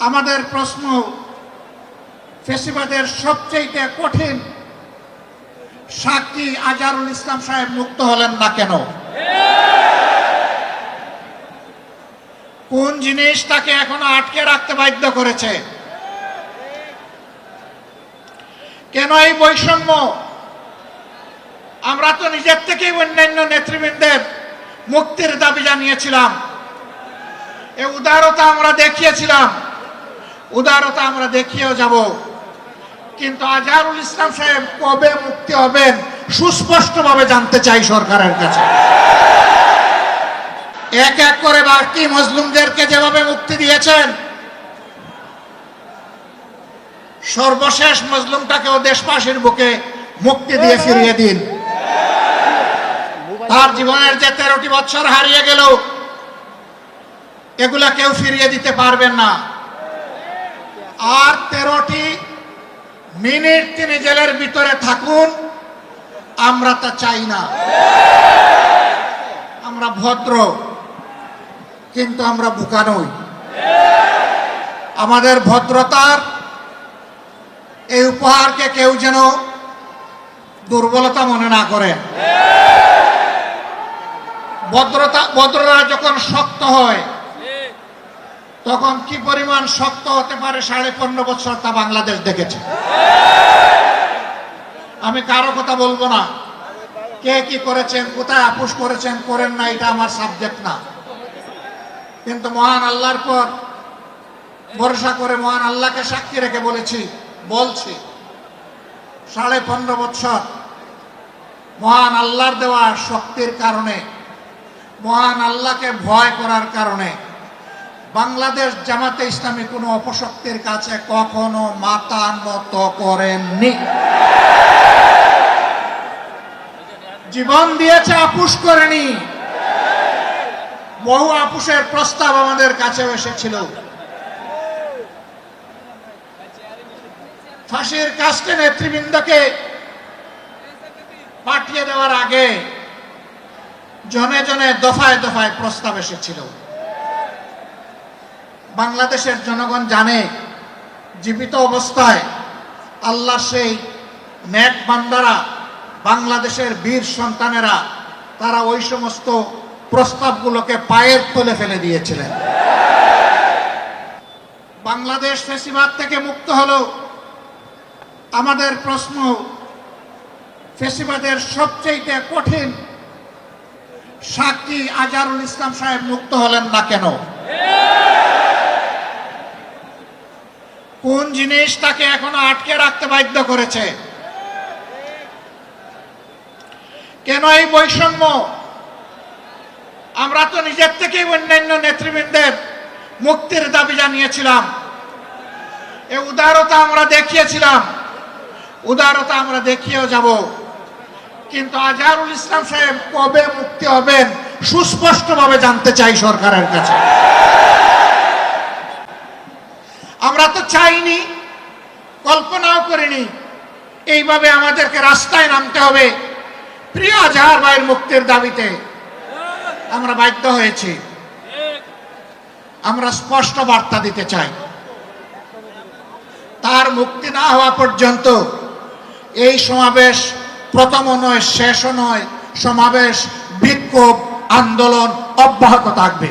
আমাদের প্রশ্ন ফেসিবাদের সবচেয়ে কঠিন সাক্ষী আজারুল ইসলাম সাহেব মুক্ত হলেন না কেন? কোন জিনিস তাকে এখনও আটকে রাখতে বাধ্য করেছে? কেন এই বৈষম্য? আমরা তো নিজের থেকেই অন্যান্য নেতৃবৃন্দের মুক্তির দাবি জানিয়েছিলাম। এ উদারতা আমরা দেখিয়েছিলাম। উদারতা আমরা দেখিয়েও যাব। কিন্তু আজহারুল ইসলাম সাহেব কবে মুক্তি হবেন সুস্পষ্টভাবে জানতে চাই সরকারের কাছে। এক এক করে বাকি মজলুমদেরকে যেভাবে মুক্তি দিয়েছেন, সর্বশেষ মজলুমটাকেও দেশবাসীর বুকে মুক্তি দিয়ে ফিরিয়ে দিন। তার জীবনের যে তেরোটি বছর হারিয়ে গেল, এগুলা কেউ ফিরিয়ে দিতে পারবেন না। আর তেরোটি মিনিট তিনি জেলের ভিতরে থাকুন, আমরা তা চাই না। আমরা ভদ্র, কিন্তু আমরা বোকা নই। আমাদের ভদ্রতার এই উপহারকে কেউ যেন দুর্বলতা মনে না করে। ভদ্রতা ভদ্রতা যখন শক্ত হয় তখন কি পরিমাণ শক্ত হতে পারে সাড়ে পনেরো বছর তা বাংলাদেশ দেখেছে। আমি কারও কথা বলব না। কে কি করেছেন, কোথায় আপুস করেছেন, করেন না, এটা আমার সাবজেক্ট না। কিন্তু মহান আল্লাহর পর ভরসা করে মহান আল্লাহকে সাক্ষী রেখে বলেছি, বলছি, সাড়ে পনেরো বছর মহান আল্লাহর দেওয়া শক্তির কারণে, মহান আল্লাহকে ভয় করার কারণে বাংলাদেশ জামাতে ইসলামী কোনো অপশক্তির কাছে কখনো মাথা নত করেননি। জীবন দিয়েছে আপুস করেনি। বহু আপুসের প্রস্তাব আমাদের কাছে এসেছিল। ফাঁসির কাস্টে নেতৃবৃন্দকে পাঠিয়ে দেওয়ার আগে জনে জনে দফায় দফায় প্রস্তাব এসেছিল। বাংলাদেশের জনগণ জানে, জীবিত অবস্থায় আল্লাহ সেই নেক বান্দারা, বাংলাদেশের বীর সন্তানেরা, তারা ওই সমস্ত প্রস্তাবগুলোকে পায়ের তলে ফেলে দিয়েছিলেন। বাংলাদেশ ফেসিবাদ থেকে মুক্ত হলো। আমাদের প্রশ্ন, ফেসিবাদের সবচেয়ে কঠিন সাক্ষী আজারুল ইসলাম সাহেব মুক্ত হলেন না কোন? জিনিস তাকে এখনও আটকে রাখতে বাধ্য করেছে। কেন এই বৈষম্য? আমরা তো নিজের থেকেই অন্যান্য নেতৃবৃন্দের মুক্তির দাবি জানিয়েছিলাম। এ উদারতা আমরা দেখিয়েছিলাম। উদারতা আমরা দেখিয়েও যাব। কিন্তু আজহারুল ইসলাম সাহেব কবে মুক্তি হবেন সুস্পষ্টভাবে জানতে চাই সরকারের কাছে। আমরা তো চাইনি কল্পনাও করিনি। এইভাবে আমাদেরকে রাস্তায় নামতে হবে। প্রিয় আজহার ভাইয়ের মুক্তির দাবিতে আমরা বাধ্য হয়েছি। আমরা স্পষ্ট বার্তা দিতে চাই। তার মুক্তি না হওয়া পর্যন্ত এই সমাবেশ প্রথমও নয়, শেষও নয়, সমাবেশ বিক্ষোভ, আন্দোলন অব্যাহত থাকবে।